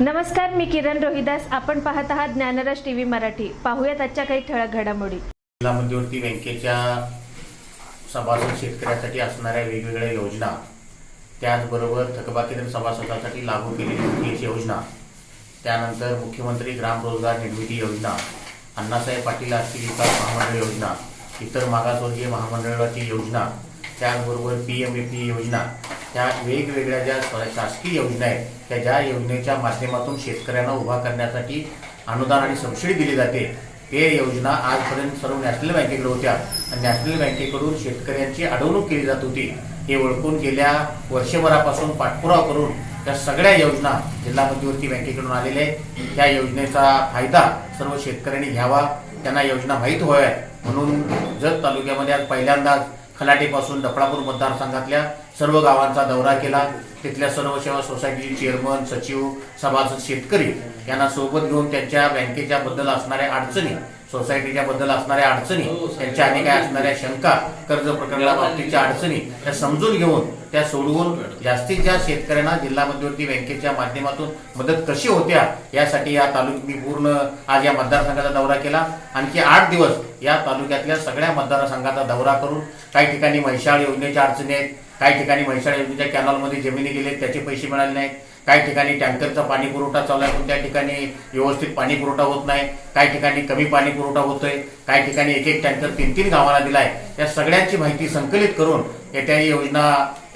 नमस्कार मी किरण रोहिदास. आपण पाहत आहात ज्ञानराज टीव्ही मराठी. पाहूयात आजच्या काही ठळक घडामोडी. जिल्हा मध्यवर्ती बँकेच्या सभासद शेतकऱ्यासाठी असणाऱ्या वेगवेगळ्या योजना त्याचबरोबर थकबाकीदार सभासदासाठी लागू केलेली योजना त्यानंतर मुख्यमंत्री ग्राम रोजगार निर्मिती योजना अण्णासाहेब पाटील आर्थिक विकास महामंडळ योजना इतर मागासवर्गीय महामंडळाची योजना त्याचबरोबर पी एम ए पी योजना त्या वेगवेगळ्या ज्या शासकीय योजना आहेत त्या ज्या योजनेच्या माध्यमातून शेतकऱ्यांना उभा करण्यासाठी अनुदान आणि सबसिडी दिली जाते ते योजना आजपर्यंत सर्व नॅशनल बँकेकडे होत्या. आणि नॅशनल बँकेकडून शेतकऱ्यांची अडवणूक केली जात होती. हे ओळखून गेल्या वर्षभरापासून पाठपुरावा करून त्या सगळ्या योजना जिल्हा मध्यवर्ती बँकेकडून आलेल्या आहेत. त्या योजनेचा फायदा सर्व शेतकऱ्यांनी घ्यावा. त्यांना योजना माहीत व्हाव्यात. म्हणून जत तालुक्यामध्ये आज पहिल्यांदाच खलाटेपासून डफळापूर मतदारसंघातल्या सर्व गावांचा दौरा केला. तिथल्या सर्व सेवा सोसायटीचे चेअरमन सचिव सभासद शेतकरी यांना सोबत घेऊन त्यांच्या बँकेच्या बद्दल असणाऱ्या अडचणी सोसायटीच्या बद्दल असणाऱ्या अडचणी त्यांच्या आणि काय असणाऱ्या शंका कर्ज प्रकरणाबाबतीच्या अडचणी त्या समजून घेऊन त्या सोडवून जास्तीत जास्त शेतकऱ्यांना जिल्हा मध्यवर्ती बँकेच्या माध्यमातून मदत कशी होत्या यासाठी या तालुक्यात मी पूर्ण आज या मतदारसंघाचा दौरा केला. आणखी आठ दिवस या तालुक्यातल्या सगळ्या मतदारसंघाचा दौरा करून काही ठिकाणी म्हैसाळ योजनेच्या अडचणी आहेत काही ठिकाणी म्हैसाळ योजनेच्या कॅनॉलमध्ये जमिनी गेले त्याचे पैसे मिळाले नाहीत. काही ठिकाणी टँकरचा पाणी पुरवठा चालू आहे पण त्या ठिकाणी व्यवस्थित पाणी पुरवठा होत नाही. काही ठिकाणी कमी पाणी पुरवठा होतोय. काही ठिकाणी एक एक टँकर तीन तीन गावाला दिलाय. या सगळ्यांची माहिती संकलित करून येत्या योजना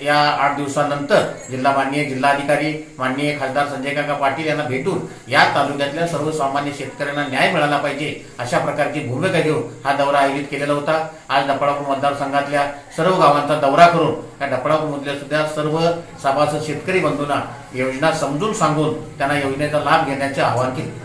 या आठ दिवसानंतर जिल्हा माननीय जिल्हाधिकारी माननीय खासदार संजय काका पाटील यांना भेटून या तालुक्यातल्या सर्वसामान्य शेतकऱ्यांना न्याय मिळाला पाहिजे अशा प्रकारची भूमिका घेऊन हा दौरा आयोजित केलेला होता. आज डफळापूर मतदारसंघातल्या सर्व गावांचा दौरा करून या डफळापूर मधल्या सुद्धा सर्व सभासद शेतकरी बंधूंना योजना समजून सांगून त्यांना योजनेचा लाभ घेण्याचे आवाहन केले.